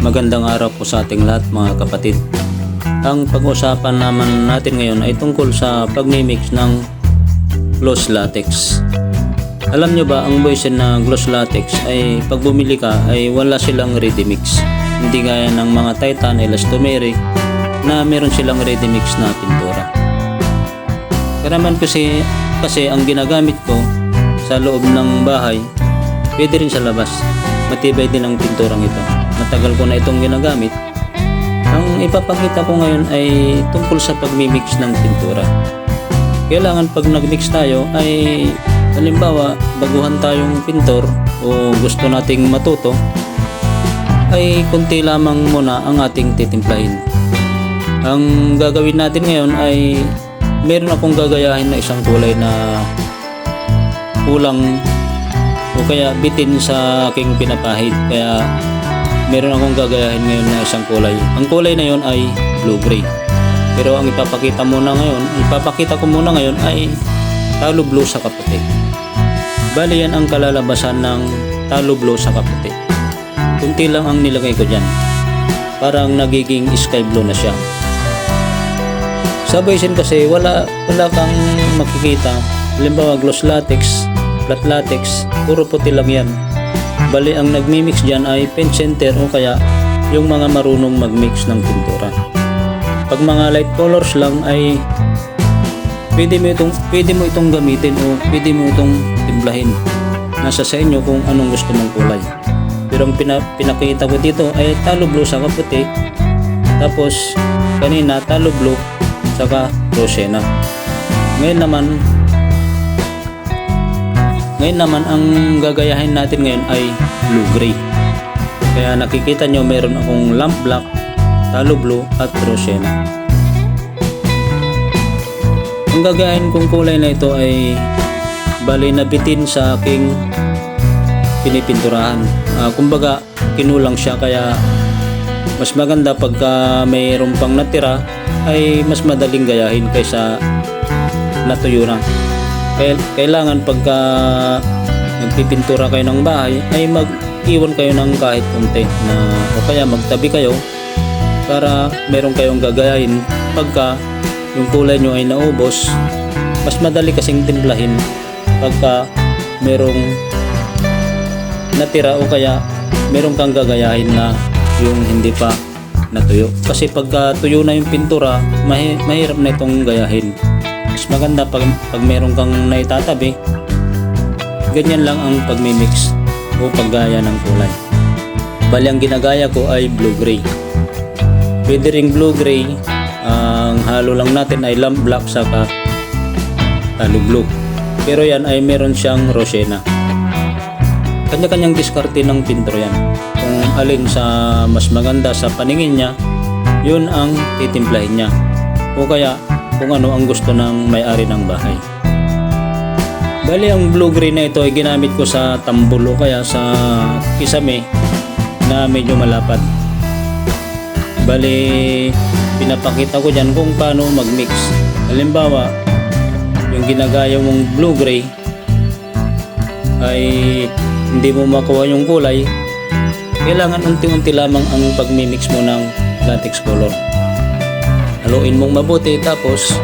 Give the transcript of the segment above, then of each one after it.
Magandang araw po sa ating lahat mga kapatid. Ang pag-usapan naman natin ngayon ay tungkol sa pagmimix ng gloss latex. Alam nyo ba ang boysen na gloss latex ay pag bumili ka ay wala silang ready mix. Hindi gaya ng mga Titan, elastomeric na meron silang ready mix na pintura. Karaman kasi, kasi ang ginagamit ko sa loob ng bahay, pwede rin sa labas. Matibay din ang pinturang ito. Matagal ko na itong ginagamit. Ang ipapakita ko ngayon ay tungkol sa pagmimix ng pintura. Kailangan pag nagmix tayo ay halimbawa baguhan tayong pintor o gusto nating matuto ay kunti lamang muna ang ating titimplahin. Ang gagawin natin ngayon ay meron akong gagayahin na isang kulay na kulang o kaya bitin sa aking pinapahid. Kaya meron akong gagayahin ngayon na isang kulay. Ang kulay na yon ay blue-gray. Pero ang ipapakita muna ngayon, ipapakita ko muna ngayon ay talo blue sa kaputi. Bali yan ang kalalabasan ng talo blue sa kaputi. Kunti lang ang nilagay ko dyan. Parang nagiging sky blue na siya. Sa Boysen kasi wala wala kang makikita. Halimbawa gloss latex, flat latex, puro puti lang yan. Bali ang nagmi-mix diyan ay pen center o kaya yung mga marunong mag-mix ng pintura. Pag mga light colors lang ay pwede mo itong pwede mo itong gamitin o pwede mo itong timplahin. Nasa sa inyo kung anong gusto mong kulay. Pero ang pina, pinakita ko dito ay talo blue sa kaputi. Tapos kanina talo blue saka rosena. Ngayon naman ngayon naman ang gagayahin natin ngayon ay blue gray. Kaya nakikita nyo meron akong lamp black, talo blue at rosena. Ang gagayahin kong kulay na ito ay bali na bitin sa aking pinipinturahan. Ah, kumbaga kinulang siya kaya mas maganda pagka mayroon pang natira ay mas madaling gayahin kaysa natuyo na. Kailangan pagka nagpipintura kayo ng bahay ay mag-iwan kayo ng kahit konti na o kaya magtabi kayo para meron kayong gagayahin pagka yung kulay nyo ay naubos. Mas madali kasing timplahin pagka merong natira o kaya meron kang gagayahin na yung hindi pa natuyo. Kasi pagka tuyo na yung pintura mahi- mahirap na itong gayahin mas maganda pag, pag meron kang naitatabi. Ganyan lang ang pagmimix o paggaya ng kulay. Bali ang ginagaya ko ay blue gray. Pwede ring blue gray. Ang halo lang natin ay lamp black saka talo blue. Pero yan ay meron siyang rosena. Kanya-kanyang diskarte ng pintor yan. Kung alin sa mas maganda sa paningin niya yun ang titimplahin niya. O kaya kung ano ang gusto ng may-ari ng bahay. Bali ang blue green na ito ay ginamit ko sa tambulo kaya sa kisame na medyo malapad. Bali pinapakita ko dyan kung paano mag-mix. Halimbawa yung ginagaya mong blue gray ay hindi mo makuha yung kulay kailangan unti-unti lamang ang pagmimix mo ng latex color haluin mong mabuti tapos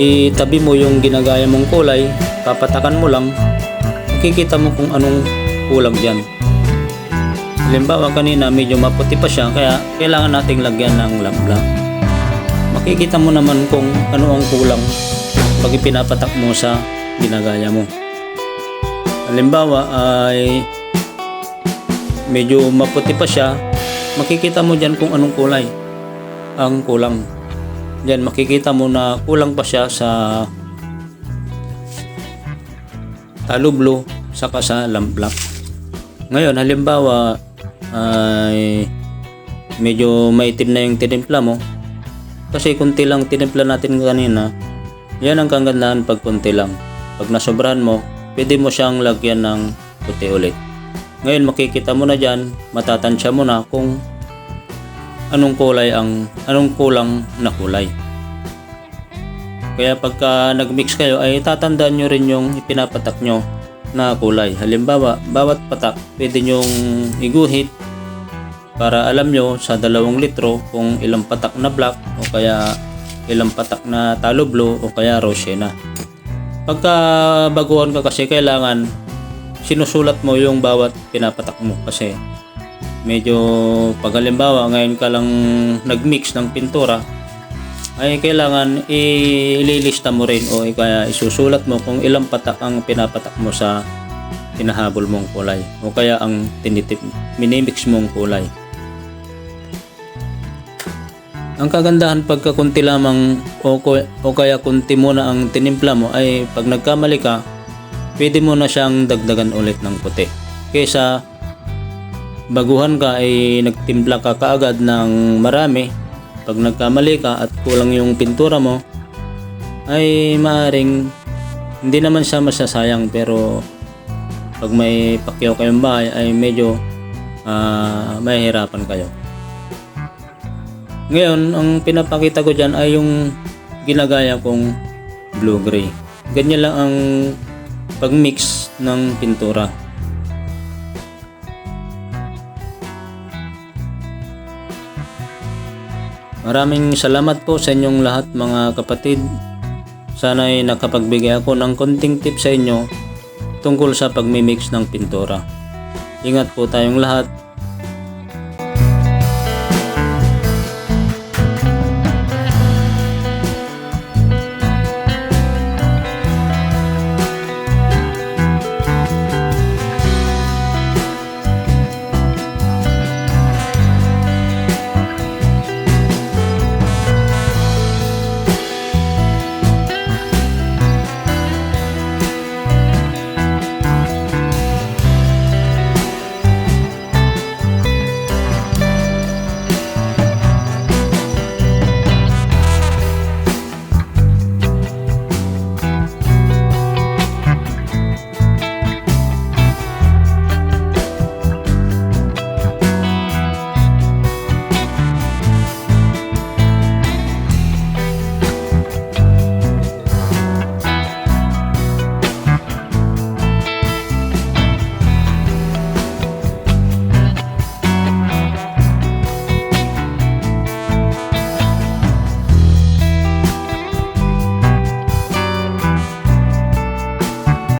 itabi mo yung ginagaya mong kulay papatakan mo lang makikita mo kung anong kulang dyan. Halimbawa kanina medyo maputi pa siya kaya kailangan nating lagyan ng lamp black makikita mo naman kung ano ang kulang pag ipinapatak mo sa ginagaya mo. Halimbawa ay medyo maputi pa siya makikita mo dyan kung anong kulay ang kulang dyan makikita mo na kulang pa siya sa talo blue saka sa lamp black. Ngayon halimbawa ay medyo maitim na yung tinimpla mo. Kasi kunti lang tinimpla natin kanina yan ang kagandahan pag kunti lang. Pag nasobrahan mo pwede mo siyang lagyan ng puti ulit. Ngayon makikita mo na dyan matatansya mo na kung anong kulay ang anong kulang na kulay kaya pagka nagmix kayo ay tatandaan nyo rin yung ipinapatak nyo na kulay. Halimbawa, bawat patak pwede nyong iguhit para alam nyo sa dalawang litro kung ilang patak na black o kaya ilang patak na talo blue o kaya rosena. Pagka baguhan ka kasi kailangan sinusulat mo yung bawat pinapatak mo kasi medyo pag halimbawa ngayon ka lang nagmix ng pintura ay kailangan ililista mo rin o kaya isusulat mo kung ilang patak ang pinapatak mo sa hinahabol mong kulay o kaya ang tinitip minimix mong kulay. Ang kagandahan pagka kunti lamang o, o kaya kunti muna ang tinimpla mo ay pag nagkamali ka, pwede mo na siyang dagdagan ulit ng puti. Kesa baguhan ka ay nagtimpla ka kaagad ng marami, pag nagkamali ka at kulang yung pintura mo, ay maaring hindi naman siya masasayang pero pag may pakyaw kayong bahay ay medyo ah, mahihirapan kayo. Ngayon, ang pinapakita ko dyan ay yung ginagaya kong blue-gray. Ganyan lang ang pagmix ng pintura. Maraming salamat po sa inyong lahat mga kapatid. Sana'y nakapagbigay ako ng konting tip sa inyo tungkol sa pagmimix ng pintura. Ingat po tayong lahat